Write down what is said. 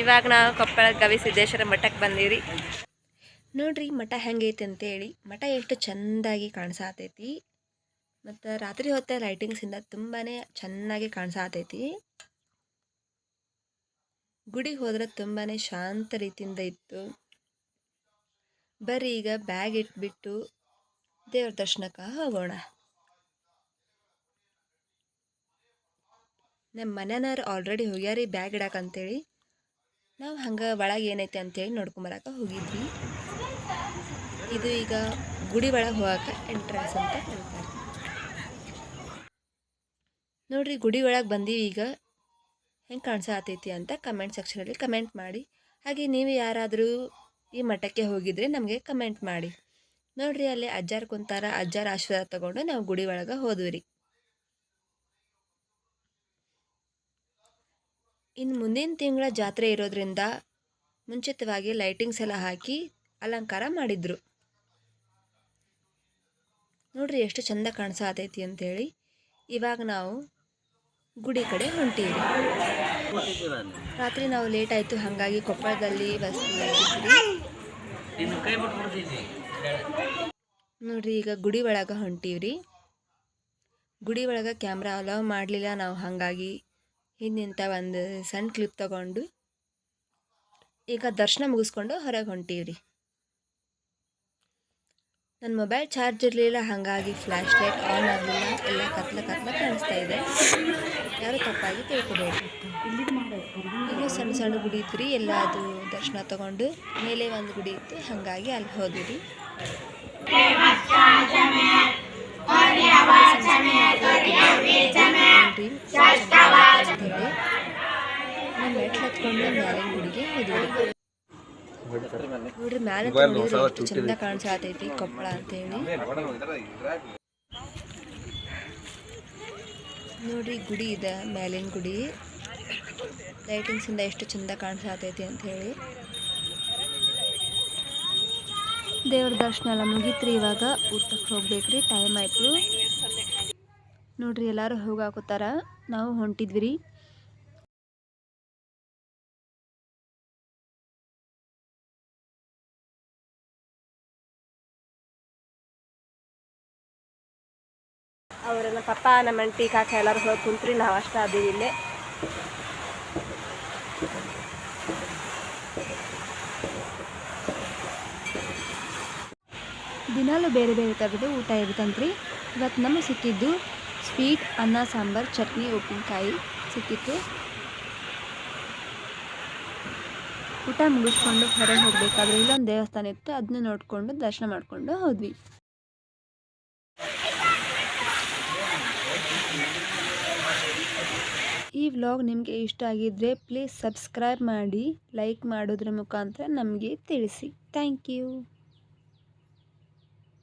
ಇವಾಗ ನಾವು ಕೊಪ್ಪಳ ಗವಿಸಿದ್ದೇಶ್ವರ ಮಠಕ್ಕೆ ಬಂದೀವಿ ನೋಡ್ರಿ, ಮಠ ಹೆಂಗೈತಿ ಅಂತೇಳಿ. ಮಠ ಎಷ್ಟು ಚೆಂದಾಗಿ ಕಾಣಿಸಾತೈತಿ. ಮತ್ತು ರಾತ್ರಿ ಹೊತ್ತ ಲೈಟಿಂಗ್ಸಿಂದ ತುಂಬಾ ಚೆನ್ನಾಗಿ ಕಾಣಿಸಾತೈತಿ. ಗುಡಿ ಹೋದ್ರೆ ತುಂಬಾ ಶಾಂತ ರೀತಿಯಿಂದ ಇತ್ತು. ಬರ್ರಿ ಈಗ ಬ್ಯಾಗ್ ಇಟ್ಬಿಟ್ಟು ದೇವ್ರ ದರ್ಶನಕ್ಕೆ ಹೋಗೋಣ. ನಮ್ಮ ಮನೆಯವ್ರು ಆಲ್ರೆಡಿ ಹೋಗ್ಯಾರಿ ಬ್ಯಾಗ್ ಇಡಕ್ಕೆ ಅಂತೇಳಿ. ನಾವು ಹಂಗೆ ಒಳಗೆ ಏನೈತೆ ಅಂತೇಳಿ ನೋಡ್ಕೊಂಬರಕ್ಕೆ ಹೋಗಿದ್ವಿ. ಇದು ಈಗ ಗುಡಿ ಒಳಗೆ ಹೋಗಕ್ಕೆ ಎಂಟ್ರೆನ್ಸ್ ಅಂತ ಹೇಳ್ತಾರೆ. ನೋಡ್ರಿ ಗುಡಿ ಒಳಗೆ ಬಂದೀವಿ ಈಗ. ಹೆಂಗೆ ಕಾಣಿಸಾತೈತಿ ಅಂತ ಕಮೆಂಟ್ ಸೆಕ್ಷನಲ್ಲಿ ಕಮೆಂಟ್ ಮಾಡಿ. ಹಾಗೆ ನೀವು ಯಾರಾದರೂ ಈ ಮಠಕ್ಕೆ ಹೋಗಿದ್ರೆ ನಮಗೆ ಕಮೆಂಟ್ ಮಾಡಿ. ನೋಡ್ರಿ ಅಲ್ಲಿ ಅಜ್ಜಾರು ಕುಂತಾರ, ಅಜ್ಜಾರ ಆಶೀರ್ವಾದ ತಗೊಂಡು ನಾವು ಗುಡಿ ಒಳಗೆ ಹೋದ್ವಿ ರೀ ಇನ್ನು ಮುಂದಿನ ತಿಂಗಳ ಜಾತ್ರೆ ಇರೋದ್ರಿಂದ ಮುಂಚಿತವಾಗಿ ಲೈಟಿಂಗ್ಸ್ ಎಲ್ಲ ಹಾಕಿ ಅಲಂಕಾರ ಮಾಡಿದ್ರು. ನೋಡ್ರಿ ಎಷ್ಟು ಚಂದ ಕಾಣಿಸತೈತಿ ಅಂತೇಳಿ ಇವಾಗ ನಾವು ಗುಡಿ ಕಡೆ ಹೊಂಟೀವಿ. ರಾತ್ರಿ ನಾವು ಲೇಟ್ ಆಯಿತು, ಹಾಗಾಗಿ ಕೊಪ್ಪಳದಲ್ಲಿ ಬಸ್ ನೋಡ್ರಿ ಈಗ ಗುಡಿ ಒಳಗೆ ಹೊಂಟೀವ್ರಿ. ಗುಡಿ ಒಳಗೆ ಕ್ಯಾಮ್ರಾ ಅಲೌ ಮಾಡಲಿಲ್ಲ, ನಾವು ಹಾಗಾಗಿ ಹಿಂದಿಂತ ಒಂದು ಸಣ್ಣ ಕ್ಲಿಪ್ ತಗೊಂಡು ಈಗ ದರ್ಶನ ಮುಗಿಸ್ಕೊಂಡು ಹೊರಗೆ ಹೊಂಟೀವ್ರಿ. ನನ್ನ ಮೊಬೈಲ್ ಚಾರ್ಜ್ ಇರಲಿಲ್ಲ ಹಾಗಾಗಿ ಫ್ಲ್ಯಾಶ್ ಲೈಟ್ ಆನ್ ಆಗಲಿಲ್ಲ ಎಲ್ಲ ಕತ್ಲ ಕತ್ಲ ಕಾಣಿಸ್ತಾ ಇದೆ. ಯಾರು ತಪ್ಪಾಗಿ ತಿಳ್ಕೊಬೇಕು. ಈಗ ಸಣ್ಣ ಸಣ್ಣ ಗುಡಿ ಇತ್ತು ರೀ ಎಲ್ಲ ಅದು ದರ್ಶನ ತಗೊಂಡು ಮೇಲೆ ಒಂದು ಗುಡಿ ಇತ್ತು ಹಾಗಾಗಿ ಅಲ್ಲಿ ಹೋದ್ವಿ. ರೀ ನಾನು ಮೆಟ್ಲು ಹತ್ಕೊಂಡು ಮ್ಯಾಲಿನ ಗುಡಿಗೆ ಹೋದ್ವಿ. ನೋಡ್ರಿ ಮ್ಯಾಲೆ ಎಷ್ಟು ಚಂದ ಕಾಣಿಸಾತೈತಿ ಕೊಪ್ಪಳ ಅಂತೇಳಿ. ನೋಡ್ರಿ ಗುಡಿ ಇದೆ ಮ್ಯಾಲಿನ ಗುಡಿ. ಲೈಟಿಂಗ್ಸಿಂದ ಎಷ್ಟು ಚಂದ ಕಾಣಿಸಾತೈತಿ ಅಂತ ಹೇಳಿ ದೇವ್ರ ದರ್ಶನ ಎಲ್ಲ ಮುಗೀತ್ರಿ ಇವಾಗ. ಊಟಕ್ಕೆ ಹೋಗ್ಬೇಕ್ರಿ ಟೈಮ್ ಆಯಿತು. ನೋಡ್ರಿ ಎಲ್ಲರೂ ಹೋಗಾಕೋತಾರ ನಾವು ಹೊಂಟಿದ್ವಿ ರೀ ಅವರೆಲ್ಲ ಪಪ್ಪ, ನಮ್ಮ ಅಂಟಿ ಕಾಕ ಎಲ್ಲರೂ ಹೋಗಿ ಕುಂತ್ರಿ, ನಾವು ಅಷ್ಟ ಅದೀವಿ ಇಲ್ಲೇ. ದಿನಾಲು ಬೇರೆ ಬೇರೆ ಥರದ್ದು ಊಟ ಇರುತ್ತಂತ್ರಿ. ಇವತ್ತು ನಮಗೆ ಸಿಕ್ಕಿದ್ದು ಸ್ವೀಟ್ ಅನ್ನ, ಸಾಂಬಾರ್, ಚಟ್ನಿ, ಉಪ್ಪಿನಕಾಯಿ ಸಿಕ್ಕಿತ್ತು. ಊಟ ಮುಗಿಸ್ಕೊಂಡು ಹೊರಗೆ ಹೋಗಬೇಕಾದ್ರೆ ಇಲ್ಲೊಂದು ದೇವಸ್ಥಾನ ಇತ್ತು ಅದನ್ನ ನೋಡಿಕೊಂಡು ದರ್ಶನ ಮಾಡಿಕೊಂಡು ಹೋದ್ವಿ. ಈ ವ್ಲಾಗ್ ನಿಮಗೆ ಇಷ್ಟ ಆಗಿದ್ರೆ ಪ್ಲೀಸ್ ಸಬ್ಸ್ಕ್ರೈಬ್ ಮಾಡಿ ಲೈಕ್ ಮಾಡೋದ್ರ ಮುಖಾಂತರ ನಮಗೆ ತಿಳಿಸಿ. Thank you